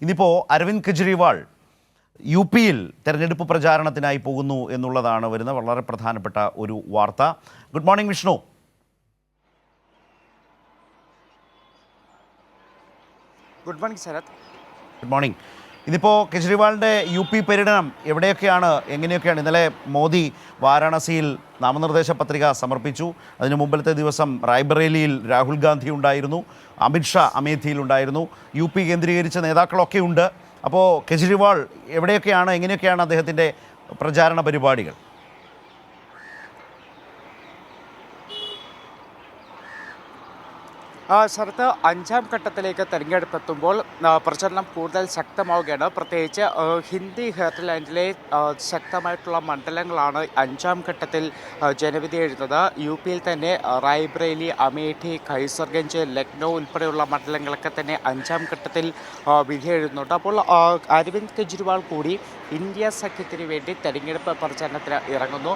ഇന്നിപ്പോൾ അരവിന്ദ് കെജ്രിവാൾ യു പിയിൽ തെരഞ്ഞെടുപ്പ് പ്രചാരണത്തിനായി പോകുന്നു എന്നുള്ളതാണ് വരുന്ന വളരെ പ്രധാനപ്പെട്ട ഒരു വാർത്ത. Good morning Vishnu. Good morning Sarath. Good morning. ഇതിപ്പോൾ കെജ്രിവാളിന്റെ യു പി പര്യടനം എവിടെയൊക്കെയാണ്? എങ്ങനെയൊക്കെയാണ്? ഇന്നലെ മോദി വാരാണസിയിൽ നാമനിർദ്ദേശ പത്രിക സമർപ്പിച്ചു. അതിനു മുമ്പിലത്തെ ദിവസം റായ്ബറേലിയിൽ രാഹുൽ ഗാന്ധി ഉണ്ടായിരുന്നു. അമിത്ഷാ അമേഠിയിൽ ഉണ്ടായിരുന്നു. യു പി കേന്ദ്രീകരിച്ച നേതാക്കളൊക്കെ ഉണ്ട് അപ്പോൾ കെജ്രിവാൾ എവിടെയൊക്കെയാണ്? എങ്ങനെയൊക്കെയാണ് അദ്ദേഹത്തിന്റെ പ്രചാരണ പരിപാടികൾ? ശരത്ത് അഞ്ചാം ഘട്ടത്തിലേക്ക് തെരഞ്ഞെടുപ്പ് എത്തുമ്പോൾ പ്രചരണം കൂടുതൽ ശക്തമാവുകയാണ്. പ്രത്യേകിച്ച് ഹിന്ദി ഹെർട്ട്ലാൻഡിലെ ആ, ശക്തമായിട്ടുള്ള മണ്ഡലങ്ങളാണ് അഞ്ചാം ഘട്ടത്തിൽ ജനവിധി എഴുതുന്നത്. യു പിയിൽ തന്നെ റായ്ബ്രേലി അമേഠി ഖൈസർഗഞ്ച് ലക്നൗ ഉൾപ്പെടെയുള്ള മണ്ഡലങ്ങളൊക്കെ തന്നെ അഞ്ചാം ഘട്ടത്തിൽ വിധി എഴുതുന്നുണ്ട്. അപ്പോൾ അരവിന്ദ് കെജ്രിവാൾ കൂടി ഇന്ത്യ സഖ്യത്തിന് വേണ്ടി തെരഞ്ഞെടുപ്പ് പ്രചരണത്തിന് ഇറങ്ങുന്നു.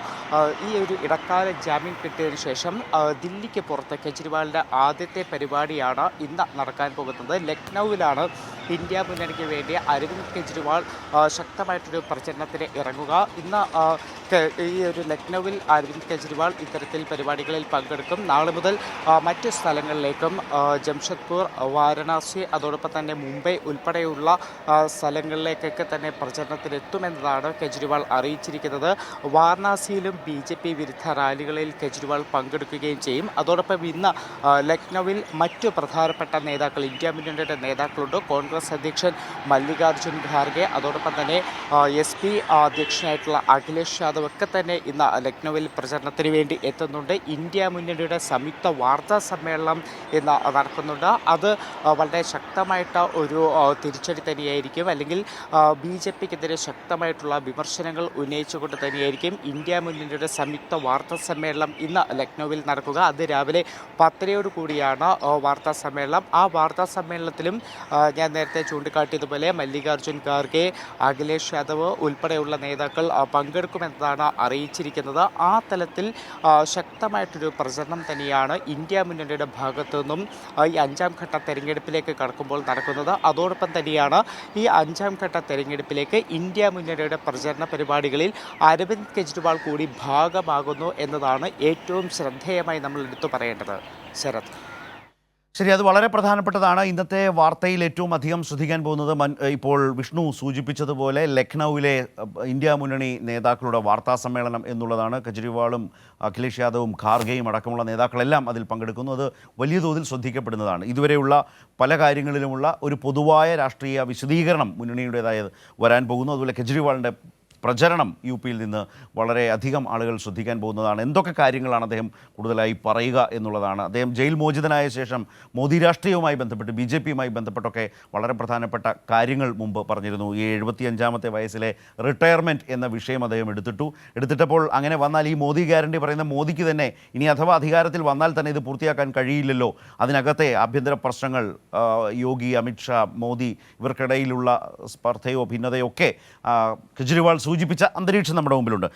ഈ ഒരു ഇടക്കാല ജാമ്യം കിട്ടിയതിനു ശേഷം ദില്ലിക്ക് പുറത്ത് കെജ്രിവാളിന്റെ ആദ്യത്തെ പരിപാടിയാണ് ഇന്ന് നടക്കാൻ പോകുന്നത്. ലക്നൌവിലാണ് ഇന്ത്യ മുന്നണിക്ക് വേണ്ടി അരവിന്ദ് കെജ്രിവാൾ ശക്തമായിട്ടൊരു പ്രചരണത്തിന് ഇറങ്ങുക. ഇന്ന് ഈ ഒരു ലക്നൌവിൽ അരവിന്ദ് കെജ്രിവാൾ ഇത്തരത്തിൽ പരിപാടികളിൽ പങ്കെടുക്കും. നാളെ മുതൽ മറ്റ് സ്ഥലങ്ങളിലേക്കും ജംഷഡ്പൂർ വാരണാസി അതോടൊപ്പം തന്നെ മുംബൈ ഉൾപ്പെടെയുള്ള സ്ഥലങ്ങളിലേക്കൊക്കെ തന്നെ പ്രചരണത്തിലെത്തുമെന്നതാണ് കെജ്രിവാൾ അറിയിച്ചിരിക്കുന്നത്. വാരണാസിയിലും ബി ജെ പി വിരുദ്ധ റാലികളിൽ കെജ്രിവാൾ പങ്കെടുക്കുകയും ചെയ്യും. അതോടൊപ്പം ഇന്ന് ലക്നൌവിൽ മറ്റു പ്രധാനപ്പെട്ട നേതാക്കൾ ഇന്ത്യ മുന്നണിയുടെ നേതാക്കളുണ്ട്. കോൺഗ്രസ് അധ്യക്ഷൻ മല്ലികാർജുൻ ഖാർഗെ അതോടൊപ്പം തന്നെ എസ് പി അധ്യക്ഷനായിട്ടുള്ള അഖിലേഷ് യാദവ് ഒക്കെ തന്നെ ഇന്ന് ലക്നൌവിൽ പ്രചരണത്തിന് വേണ്ടി എത്തുന്നുണ്ട്. ഇന്ത്യ മുന്നണിയുടെ സംയുക്ത വാർത്താ സമ്മേളനം ഇന്ന് നടക്കുന്നുണ്ട്. അത് വളരെ ശക്തമായിട്ട് ഒരു തിരിച്ചടി തന്നെയായിരിക്കും. അല്ലെങ്കിൽ ബി ജെ പിക്കെതിരെ ശക്തമായിട്ടുള്ള വിമർശനങ്ങൾ ഉന്നയിച്ചുകൊണ്ട് തന്നെയായിരിക്കും ഇന്ത്യ മുന്നണിയുടെ സംയുക്ത വാർത്താ സമ്മേളനം ഇന്ന് ലക്നൌവിൽ നടക്കുക. അത് രാവിലെ പത്തരയോട് കൂടിയാണ് വാർത്താ സമ്മേളനം. ആ വാർത്താ സമ്മേളനത്തിലും ഞാൻ നേരത്തെ ചൂണ്ടിക്കാട്ടിയതുപോലെ മല്ലികാർജുൻ ഖാർഗെ അഖിലേഷ് യാദവ് ഉൾപ്പെടെയുള്ള നേതാക്കൾ പങ്കെടുക്കുമെന്നതാണ് അറിയിച്ചിരിക്കുന്നത്. ആ തലത്തിൽ ശക്തമായിട്ടൊരു പ്രചരണം തന്നെയാണ് ഇന്ത്യ മുന്നണിയുടെ ഭാഗത്തു നിന്നും ഈ അഞ്ചാം ഘട്ട തെരഞ്ഞെടുപ്പിലേക്ക് കടക്കുമ്പോൾ നടക്കുന്നത്. അതോടൊപ്പം തന്നെയാണ് ഈ അഞ്ചാം ഘട്ട തെരഞ്ഞെടുപ്പിലേക്ക് ഇന്ത്യ മുന്നണിയുടെ പ്രചരണ പരിപാടികളിൽ അരവിന്ദ് കെജ്രിവാൾ കൂടി ഭാഗമാകുന്നു എന്നതാണ് ഏറ്റവും ശ്രദ്ധേയമായി നമ്മൾ എടുത്തു പറയേണ്ടത്. ശരത്. ശരി അത് വളരെ പ്രധാനപ്പെട്ടതാണ്. ഇന്നത്തെ വാർത്തയിൽ ഏറ്റവും അധികം ശ്രദ്ധിക്കാൻ പോകുന്നത് ഇപ്പോൾ വിഷ്ണു സൂചിപ്പിച്ചതുപോലെ ലക്നൌവിലെ ഇന്ത്യ മുന്നണി നേതാക്കളുടെ വാർത്താ സമ്മേളനം എന്നുള്ളതാണ്. കെജ്രിവാളും അഖിലേഷ് യാദവും ഖാർഗെയും അടക്കമുള്ള നേതാക്കളെല്ലാം അതിൽ പങ്കെടുക്കുന്നു. അത് വലിയ തോതിൽ ശ്രദ്ധിക്കപ്പെടുന്നതാണ്. ഇതുവരെയുള്ള പല കാര്യങ്ങളിലുമുള്ള ഒരു പൊതുവായ രാഷ്ട്രീയ വിശദീകരണം മുന്നണിയുടേതായത് വരാൻ പോകുന്നു. അതുപോലെ കെജ്രിവാളിന്റെ പ്രചരണം യു പിയിൽ നിന്ന് വളരെ അധികം ആളുകൾ ശ്രദ്ധിക്കാൻ പോകുന്നതാണ്. എന്തൊക്കെ കാര്യങ്ങളാണ് അദ്ദേഹം കൂടുതലായി പറയുക എന്നുള്ളതാണ്. അദ്ദേഹം ജയിൽ മോചിതനായ ശേഷം മോദി രാഷ്ട്രീയവുമായി ബന്ധപ്പെട്ട് ബി ജെ പിയുമായി ബന്ധപ്പെട്ടൊക്കെ വളരെ പ്രധാനപ്പെട്ട കാര്യങ്ങൾ മുമ്പ് പറഞ്ഞിരുന്നു. ഈ എഴുപത്തിയഞ്ചാമത്തെ വയസ്സിലെ റിട്ടയർമെന്റ് എന്ന വിഷയം അദ്ദേഹം എടുത്തിട്ടു. എടുത്തിട്ടപ്പോൾ അങ്ങനെ വന്നാൽ ഈ മോദി ഗ്യാരണ്ടി പറയുന്ന മോദിക്ക് തന്നെ ഇനി അഥവാ അധികാരത്തിൽ വന്നാൽ തന്നെ ഇത് പൂർത്തിയാക്കാൻ കഴിയില്ലല്ലോ. അതിനകത്തെ ആഭ്യന്തര പ്രശ്നങ്ങൾ യോഗി അമിത്ഷാ മോദി ഇവർക്കിടയിലുള്ള സ്പർദ്ധയോ ഭിന്നതയോ ഒക്കെ കെജ്രിവാൾ സൂചിപ്പിച്ച അന്തരീക്ഷം നമ്മുടെ മുമ്പിലുണ്ട്.